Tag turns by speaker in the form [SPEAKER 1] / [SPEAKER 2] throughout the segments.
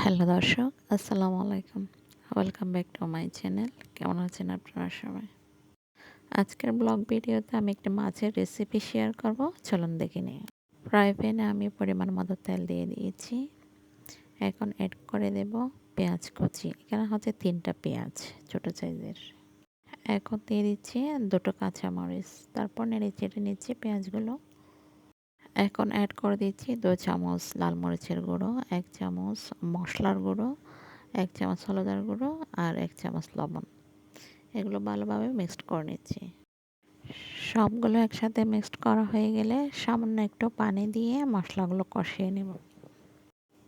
[SPEAKER 1] Hello দর্শক, আসসালামু আলাইকুম। Welcome back to my channel কেমন আছেন আপনারা সবাই? আজকের ব্লগ ভিডিওতে আমি একটা মাছের রেসিপি শেয়ার করব। চলুন দেখে নিই। ফ্রাই প্যানে আমি পরিমাণ মতো তেল দিয়ে দিয়েছি। এখন অ্যাড করে দেব পেঁয়াজ কুচি। এখানে হচ্ছে তিনটা পেঁয়াজ, ছোটো সাইজের। এখন দিয়ে দিচ্ছি দুটো কাঁচামরিচ। তারপর নেড়ে চেটে নিচ্ছি পেঁয়াজগুলো। এখন অ্যাড করে দিচ্ছি দু চামচ লাল মরিচের গুঁড়ো, এক চামচ মশলার গুঁড়ো, এক চামচ হলুদের গুঁড়ো আর এক চামচ লবণ। এগুলো ভালোভাবে মিক্সড করে নিচ্ছি। সবগুলো একসাথে মিক্সড করা হয়ে গেলে সামান্য একটু পানি দিয়ে মশলাগুলো কষিয়ে নেব।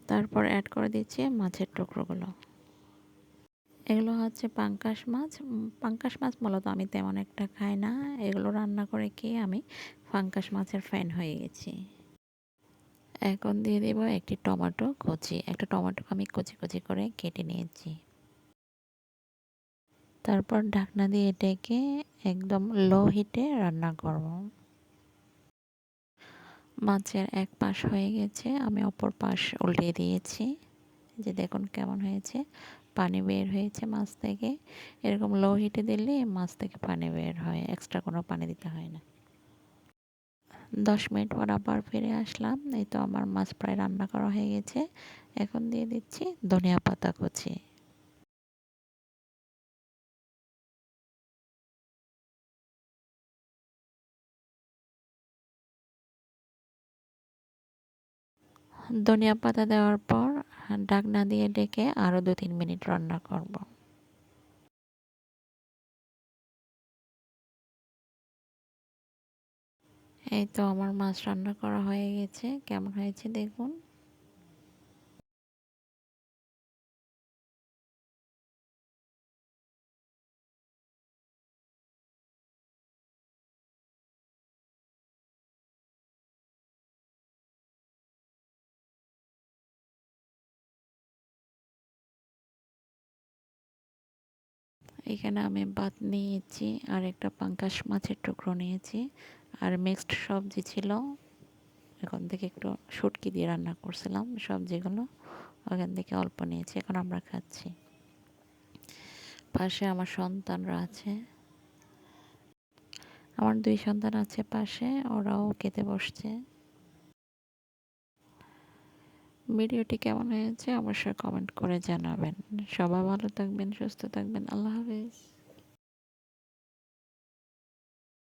[SPEAKER 1] তারপর অ্যাড করে দিচ্ছি মাছের টুকরোগুলো। এগুলো হচ্ছে পাঙ্কাশ মাছ। পাঙ্কাশ মাছ মূলত আমি তেমন একটা খাই না। এগুলো রান্না করে খেয়ে আমি পাঙ্কাশ মাছের ফ্যান হয়ে গেছি। এখন দিয়ে দেবো একটি টমেটো কচি। একটা টমেটো আমি কচি কচি করে কেটে নিয়েছি। তারপর ঢাকনা দিয়ে ডেকে একদম লো হিটে রান্না করব। মাছের এক পাশ হয়ে গেছে, আমি অপর পাশ উল্টে দিয়েছি। যে দেখুন কেমন হয়েছে। পানি বের হয়েছে মাছ থেকে। এরকম লো হিটে দিলে মাছ থেকে পানি বের হয় এক্সট্রা কোনো পানি দিতে হয় না। দশ মিনিট পর আবার ফিরে আসলাম। এই তো আমার মাছ প্রায় রান্না করা হয়ে গেছে। এখন দিয়ে দিচ্ছি ধনিয়া পাতা কুচি। ধনিয়া পাতা দেওয়ার পর ডাকনা দিয়ে ডেকে আরও দু তিন মিনিট রান্না করব। এই তো আমার মাছ রান্না করা হয়ে গেছে। কেমন হয়েছে দেখুন। এখানে আমি ভাত নিয়েছি আর একটা পাঙ্কাশ মাছের টুকরো নিয়েছি। আর মিক্সড সবজি ছিল। এখন থেকে একটু শুটকি দিয়ে রান্না করছিলাম সবজিগুলো। ওখান থেকে অল্প নিয়েছি, এখন আমরা খাচ্ছি। পাশে আমার সন্তানরা আছে। আমার দুই সন্তান আছে পাশে, ওরাও খেতে বসছে। ভিডিওটি কেমন হয়েছে অবশ্যই কমেন্ট করে জানাবেন। সবাই ভালো থাকবেন সুস্থ থাকবেন। আল্লাহ হাফিজ।